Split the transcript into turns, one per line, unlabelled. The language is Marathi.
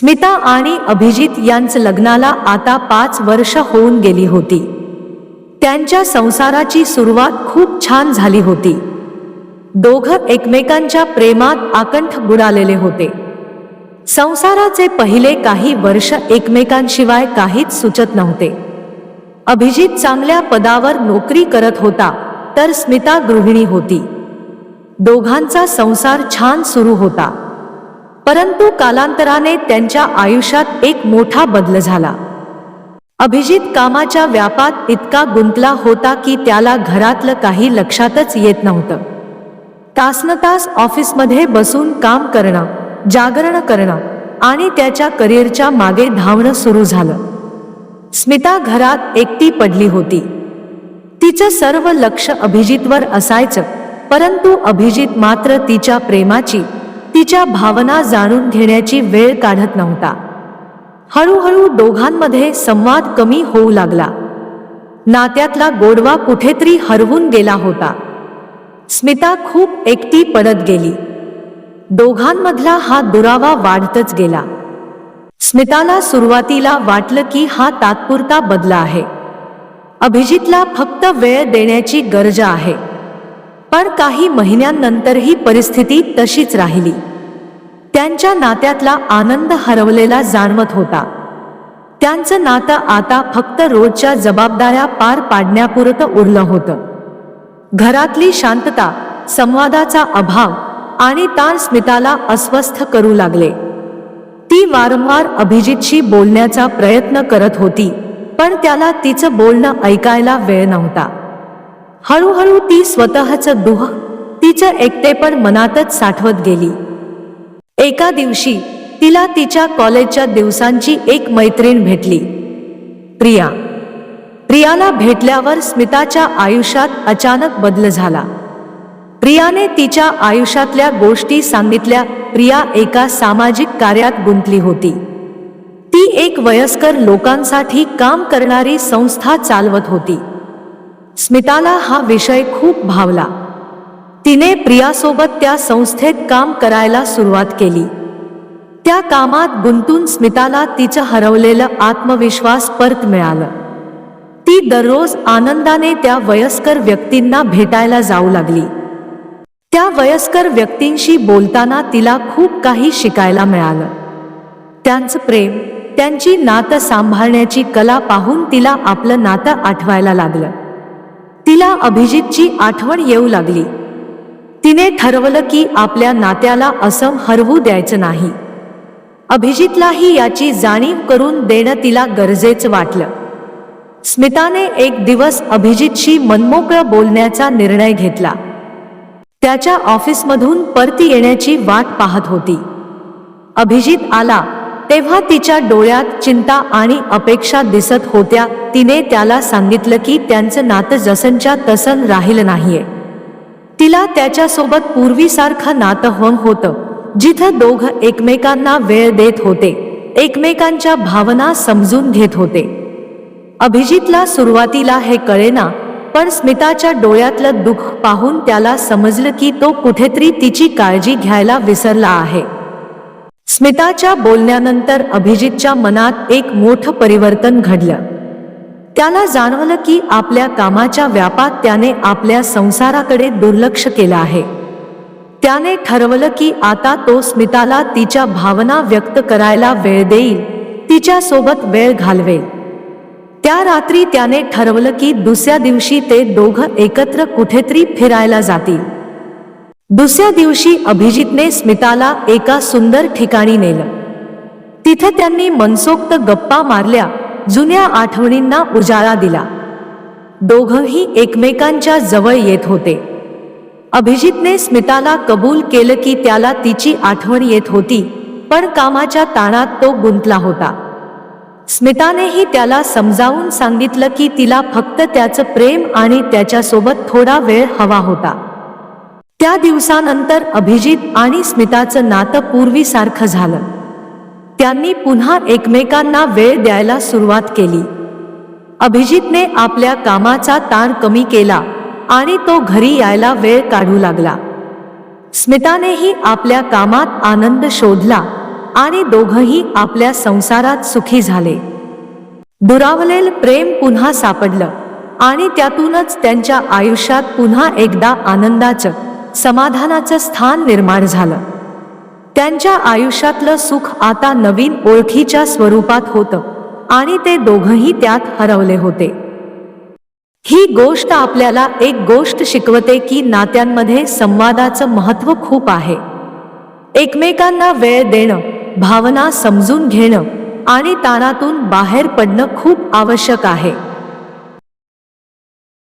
स्मिता आणि अभिजित यांचं लग्नाला आता पाच वर्ष होऊन गेली होती. त्यांच्या संसाराची सुरुवात खूप छान झाली होती. दोघं एकमेकांच्या प्रेमात आकंठ बुडालेले होते. संसाराचे पहिले काही वर्ष एकमेकांशिवाय काहीच सुचत नव्हते. अभिजित चांगल्या पदावर नोकरी करत होता तर स्मिता गृहिणी होती. दोघांचा संसार छान सुरू होता. परंतु कालांतराने त्यांच्या आयुष्यात एक मोठा बदल झाला. अभिजित कामाच्या व्यापात इतका गुंतला होता की त्याला घरातलं काही लक्षातच येत नव्हतं. तासनतास ऑफिसमध्ये बसून काम करणं जागरण करणं आणि त्याच्या करिअरच्या मागे धावणं सुरू झालं. स्मिता घरात एकटी पडली होती. तिचं सर्व लक्ष अभिजितवर असायचं परंतु अभिजित मात्र तिच्या प्रेमाची तिच्या भावना जाणून घेण्याची वेळ काढत नव्हता. हळूहळू दोघांमध्ये संवाद कमी होऊ लागला. नात्यातला गोडवा कुठेतरी हरवून गेला होता. स्मिता खूप एकटी पडत गेली. दोघांमधला हा दुरावा वाढतच गेला. स्मिताला सुरुवातीला वाटलं की हा तात्पुरता बदला आहे. अभिजितला फक्त वेळ देण्याची गरज आहे. पण काही महिन्यांनंतर ही परिस्थिती तशीच राहिली. त्यांच्या नात्यातला आनंद हरवलेला जाणवत होता. त्यांचं नातं आता फक्त रोजच्या जबाबदाऱ्या पार पाडण्यापुरतं उरलं होतं. घरातली शांतता संवादाचा अभाव आणि ताण स्मिताला अस्वस्थ करू लागले. ती वारंवार अभिजितशी बोलण्याचा प्रयत्न करत होती पण त्याला तिचं बोलणं ऐकायला वेळ नव्हता. हळूहळू ती स्वतःचं दुह तिचं एकटेपण मनातच साठवत गेली. एका दिवशी तिला तिच्या कॉलेजच्या दिवसांची एक मैत्रीण भेटली. प्रिया. प्रियाला भेटल्यावर स्मिताच्या आयुष्यात अचानक बदल झाला. प्रियाने तिच्या आयुष्यातल्या गोष्टी सांगितल्या प्रिया एका सामाजिक कार्यात गुंतली होती. ती एक वयस्कर लोकांसाठी काम करणारी संस्था चालवत होती. स्मिताला हा विषय खूप भावला. तिने प्रियासोबत त्या संस्थेत काम करायला सुरुवात केली. त्या कामात गुंतून स्मिताला तिचं हरवलेलं आत्मविश्वास परत मिळालं. ती दररोज आनंदाने त्या वयस्कर व्यक्तींना भेटायला जाऊ लागली. त्या वयस्कर व्यक्तींशी बोलताना तिला खूप काही शिकायला मिळालं. त्यांचं प्रेम त्यांची नातं सांभाळण्याची कला पाहून तिला आपलं नातं आठवायला लागलं. तिला अभिजितची आठवण येऊ लागली. तिने ठरवलं की आपल्या नात्याला असं हरवू द्यायचं नाही. अभिजितलाही याची जाणीव करून देणं तिला गरजेचं वाटलं. स्मिताने एक दिवस अभिजितशी मनमोकळं बोलण्याचा निर्णय घेतला. त्याच्या ऑफिसमधून परती येण्याची वाट पाहत होती. अभिजित आला तेव्हा तिच्या डोळ्यात चिंता आणि अपेक्षा दिसत होत्या. तिने त्याला सांगितलं की त्यांचं नातं जसनच्या तसन राहिलं नाहीये. तिला त्याच्यासोबत पूर्वीसारखं नातं होतं जिथं दोघं एकमेकांना वेळ देत होते एकमेकांच्या भावना समजून घेत होते. अभिजितला सुरुवातीला हे कळेना पण स्मिताच्या डोळ्यातलं दुःख पाहून त्याला समजलं की तो कुठेतरी तिची काळजी घ्यायला विसरला आहे. स्मिताच्या बोलण्यानंतर अभिजितच्या मनात एक मोठं परिवर्तन घडलं. त्याला जाणवलं की आपल्या कामाच्या व्यापात त्याने आपल्या संसाराकडे दुर्लक्ष केलं आहे. त्याने ठरवलं की आता तो स्मिताला तिच्या भावना व्यक्त करायला वेळ देईल तिच्यासोबत वेळ घालवेल. त्या रात्री त्याने ठरवलं की दुसऱ्या दिवशी ते दोघं एकत्र कुठेतरी फिरायला जातील. दुसऱ्या दिवशी अभिजितने स्मिताला एका सुंदर ठिकाणी नेलं. तिथे त्यांनी मनसोक्त गप्पा मारल्या जुन्या आठवणींना उजाळा दिला. दोघंही एकमेकांच्या जवळ येत होते. अभिजितने स्मिताला कबूल केलं की त्याला तिची आठवण येत होती पण कामाच्या ताणात तो गुंतला होता. स्मितानेही त्याला समजावून सांगितलं की तिला फक्त त्याचं प्रेम आणि त्याच्यासोबत थोडा वेळ हवा होता. त्या दिवसानंतर अभिजित आणि स्मिताचं नातं पूर्वीसारखं झालं. त्यांनी पुन्हा एकमेकांना वेळ द्यायला सुरुवात केली. अभिजितने आपल्या कामाचा ताण कमी केला आणि तो घरी यायला वेळ काढू लागला. स्मितानेही आपल्या कामात आनंद शोधला आणि दोघंही आपल्या संसारात सुखी झाले. दुरावलेल प्रेम पुन्हा सापडलं आणि त्यातूनच त्यांच्या आयुष्यात पुन्हा एकदा आनंदाचं समाधानाचं स्थान निर्माण झालं. त्यांच्या आयुष्यातलं सुख आता नवीन ओळखीच्या स्वरूपात होतं आणि ते दोघंही त्यात हरवले होते. ही गोष्ट आपल्याला एक गोष्ट शिकवते की नात्यांमध्ये संवादाचं महत्त्व खूप आहे. एकमेकांना वेळ देणं भावना समजून घेणं आणि ताणातून बाहेर पडणं खूप आवश्यक आहे.